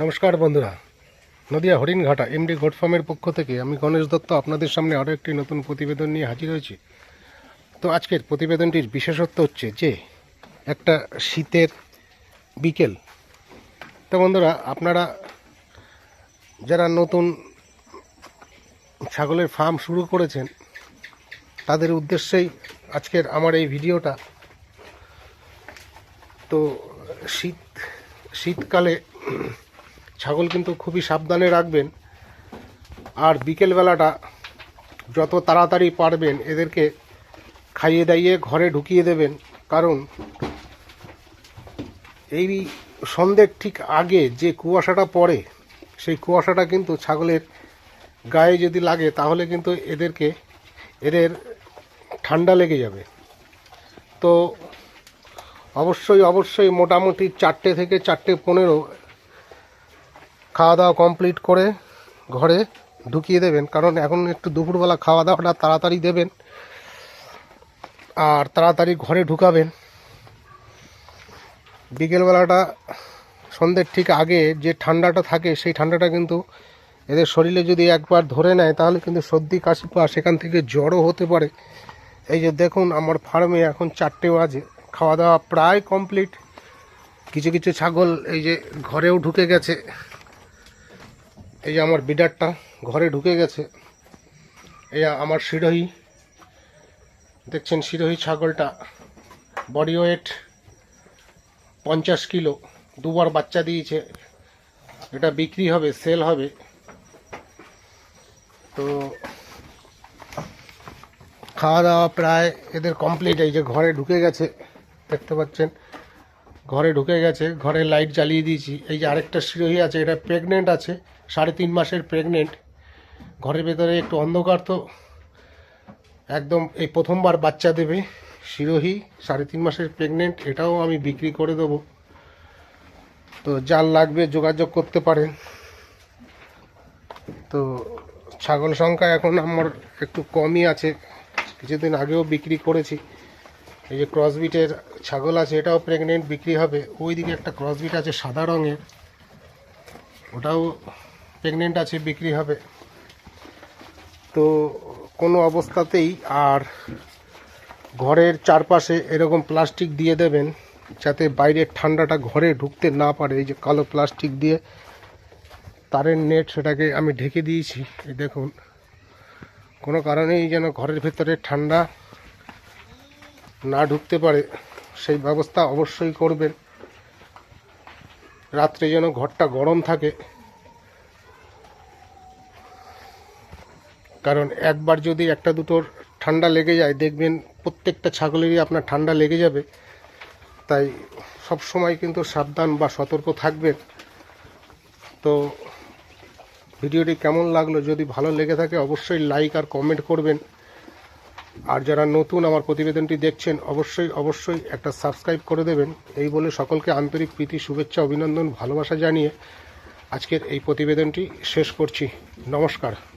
নমস্কার বন্ধুরা। Nadia Haringhata MD goat ফার্মের পক্ষ থেকে আমি গণেশ দত্ত আপনাদের সামনে আরও একটি নতুন প্রতিবেদন নিয়ে হাজির হয়েছি। তো আজকের প্রতিবেদনটির বিশেষত্ব হচ্ছে যে, একটা শীতের বিকেল। তো বন্ধুরা, আপনারা যারা নতুন ছাগলের ফার্ম শুরু করেছেন, তাদের উদ্দেশ্যেই আজকের আমার এই ভিডিওটা। তো শীত, শীতকালে ছাগল কিন্তু খুবই সাবধানে রাখবেন। আর বিকেলবেলাটা যত তাড়াতাড়ি পারবেন এদেরকে খাইয়ে দাইয়ে ঘরে ঢুকিয়ে দেবেন। কারণ এই সন্ধ্যের ঠিক আগে যে কুয়াশাটা পড়ে, সেই কুয়াশাটা কিন্তু ছাগলের গায়ে যদি লাগে, তাহলে কিন্তু এদেরকে, এদের ঠান্ডা লেগে যাবে। তো অবশ্যই অবশ্যই মোটামুটি চারটে থেকে চারটে পনেরো খাওয়া দাওয়া কমপ্লিট করে ঘরে ঢুকিয়ে দেবেন। কারণ এখন একটু দুপুরবেলা খাওয়া দাওয়াটা তাড়াতাড়ি দেবেন আর তাড়াতাড়ি ঘরে ঢুকাবেন। বিকেলবেলাটা, সন্ধ্যের ঠিক আগে যে ঠান্ডাটা থাকে, সেই ঠান্ডাটা কিন্তু এদের শরীরে যদি একবার ধরে নেয়, তাহলে কিন্তু সর্দি, কাশি পা সেখান থেকে জ্বরও হতে পারে। এই যে দেখুন, আমার ফার্মে এখন চারটে বাজে। খাওয়া দাওয়া প্রায় কমপ্লিট কিছু কিছু ছাগল এই যে ঘরেও ঢুকে গেছে। এই আমার বিডারটা ঘরে ঢুকে গেছে। এই আমার শিরোহী, দেখছেন শিরোহী ছাগলটা। বডি ওয়েট পঞ্চাশ কিলো, দুবার বাচ্চা দিয়েছে। এটা বিক্রি হবে, সেল হবে। তো খাওয়া দাওয়া প্রায় এদের কমপ্লিট, এই যে ঘরে ঢুকে গেছে, দেখতে পাচ্ছেন। ঘরে ঢুকে গেছে, ঘরে লাইট জ্বালিয়ে দিয়েছি। এই যে আরেকটা শিরোহী আছে, এটা প্রেগনেন্ট আছে, সাড়ে তিন মাসের প্রেগনেন্ট ঘরের ভেতরে একটু অন্ধকার তো, একদম এই প্রথমবার বাচ্চা দেবে শিরোহী সাড়ে তিন মাসের প্রেগনেন্ট এটাও আমি বিক্রি করে দেবো। তো যার লাগবে যোগাযোগ করতে পারেন। তো ছাগল সংখ্যা এখন আমার একটু কমই আছে, কিছুদিন আগেও বিক্রি করেছি। এই যে ক্রসবিটের ছাগল আছে, এটাও প্রেগনেন্ট বিক্রি হবে। ওই দিকে একটা ক্রসবিট আছে সাদা রঙের। ওটাও প্রেগনেন্ট আছে, বিক্রি হবে। তো কোনো অবস্থাতেই আর ঘরের চারপাশে এরকম প্লাস্টিক দিয়ে দেবেন, যাতে বাইরের ঠান্ডাটা ঘরে ঢুকতে না পারে। এই যে কালো প্লাস্টিক দিয়ে তারের নেট সেটাকে আমি ঢেকে দিয়েছি। দেখুন, কোনো কারণেই যেন ঘরের ভেতরে ঠান্ডা না ঢুকতে পারে, সেই ব্যবস্থা অবশ্যই করবেন। রাত্রে যেন ঘরটা গরম থাকে। কারণ একবার যদি একটা দুটোর ঠান্ডা লেগে যায়, দেখবেন প্রত্যেকটা ছাগলেরই আপনার ঠান্ডা লেগে যাবে। তাই সব সময় কিন্তু সাবধান বা সতর্ক থাকবেন। তো ভিডিওটি কেমন লাগল, যদি ভালো লেগে থাকে, অবশ্যই লাইক আর কমেন্ট করবেন। আর যারা নতুন আমার প্রতিবেদনটি দেখছেন, অবশ্যই অবশ্যই একটা সাবস্ক্রাইব করে দেবেন। এই বলে সকলকে আন্তরিক প্রীতি, শুভেচ্ছা, অভিনন্দন, ভালোবাসা জানিয়ে আজকের এই প্রতিবেদনটি শেষ করছি। নমস্কার।